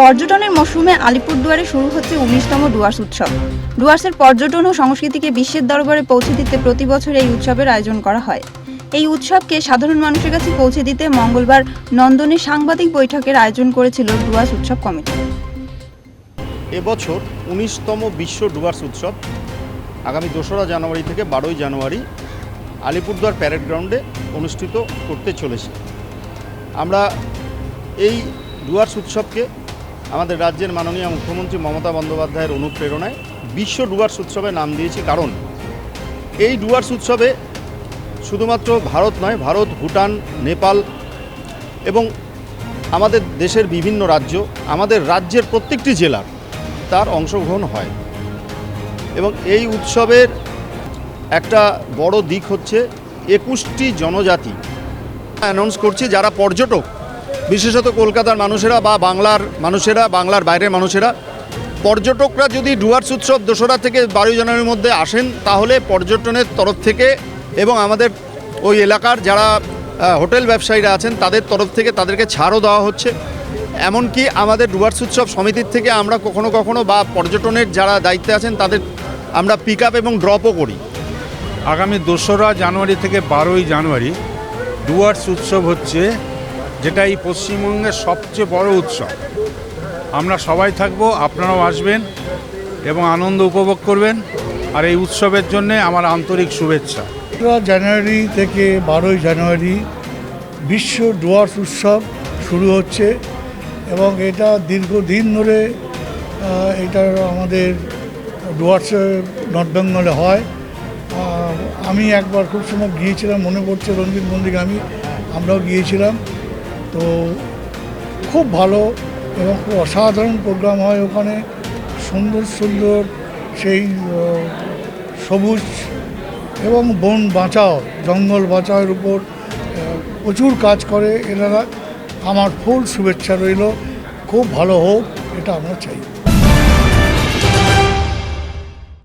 পর্যটনের মৌসুমে আলিপুরদুয়ারে শুরু হচ্ছে উনিশতম ডুয়ার্স উৎসব। ডুয়ার্সের পর্যটন ও সংস্কৃতিকে বিশ্বের দরবারে পৌঁছে দিতে প্রতি বছর এই উৎসবের আয়োজন করা হয়। এই উৎসবকে সাধারণ মানুষের কাছে পৌঁছে দিতে মঙ্গলবার নন্দনে সাংবাদিক বৈঠকের আয়োজন করেছিল ডুয়ার্স উৎসব কমিটি। এবছর উনিশতম বিশ্ব ডুয়ার্স উৎসব। আগামী দোসরা জানুয়ারি থেকে বারোই জানুয়ারি আলিপুরদুয়ার প্যারেড গ্রাউন্ডে অনুষ্ঠিত করতে চলেছে। আমরা এই ডুয়ার্স উৎসবকে আমাদের রাজ্যের মাননীয় মুখ্যমন্ত্রী মমতা বন্দ্যোপাধ্যায়ের অনুপ্রেরণায় বিশ্ব ডুয়ার্স উৎসবে নাম দিয়েছি। কারণ এই ডুয়ার্স উৎসবে শুধুমাত্র ভারত নয়, ভারত, ভুটান, নেপাল এবং আমাদের দেশের বিভিন্ন রাজ্য, আমাদের রাজ্যের প্রত্যেকটি জেলার তার অংশগ্রহণ হয়। এবং এই উৎসবের একটা বড় দিক হচ্ছে একুশটি জনজাতি অ্যানাউন্স করছি, যারা পর্যটক বিশেষত কলকাতার মানুষেরা বা বাংলার মানুষেরা, বাংলার বাইরের মানুষেরা, পর্যটকরা যদি ডুয়ার্স উৎসব দোসরা থেকে বারোই জানুয়ারির মধ্যে আসেন, তাহলে পর্যটনের তরফ থেকে এবং আমাদের ওই এলাকার যারা হোটেল ব্যবসায়ীরা আছেন, তাদের তরফ থেকে তাদেরকে ছাড়ও দেওয়া হচ্ছে। এমনকি আমাদের ডুয়ার্স উৎসব সমিতির থেকে আমরা কখনো কখনো বা পর্যটনের যারা দায়িত্বে আছেন, তাদের আমরা পিক এবং ড্রপও করি। আগামী দোসরা জানুয়ারি থেকে বারোই জানুয়ারি, ডুয়ার্স উৎসব হচ্ছে যেটা এই পশ্চিমবঙ্গের সবচেয়ে বড় উৎসব। আমরা সবাই থাকব, আপনারাও আসবেন এবং আনন্দ উপভোগ করবেন। আর এই উৎসবের জন্যে আমার আন্তরিক শুভেচ্ছা। জানুয়ারি থেকে বারোই জানুয়ারি বিশ্ব ডুয়ার্স উৎসব শুরু হচ্ছে এবং এটা দীর্ঘদিন ধরে এটা আমাদের ডুয়ার্সে নর্থ বেঙ্গলে হয়। আমি একবার খুব সময় গিয়েছিলাম, মনে পড়ছে রঞ্জিত মন্দির আমি, আমরাও গিয়েছিলাম। তো খুব ভালো এবং খুব অসাধারণ প্রোগ্রাম হয় ওখানে। সুন্দর সুন্দর সেই সবুজ এবং বন বাঁচাও, জঙ্গল বাঁচাওয়ের উপর প্রচুর কাজ করে। এনারা আমার ফুল শুভেচ্ছা রইল। খুব ভালো হোক, এটা আমরা চাই।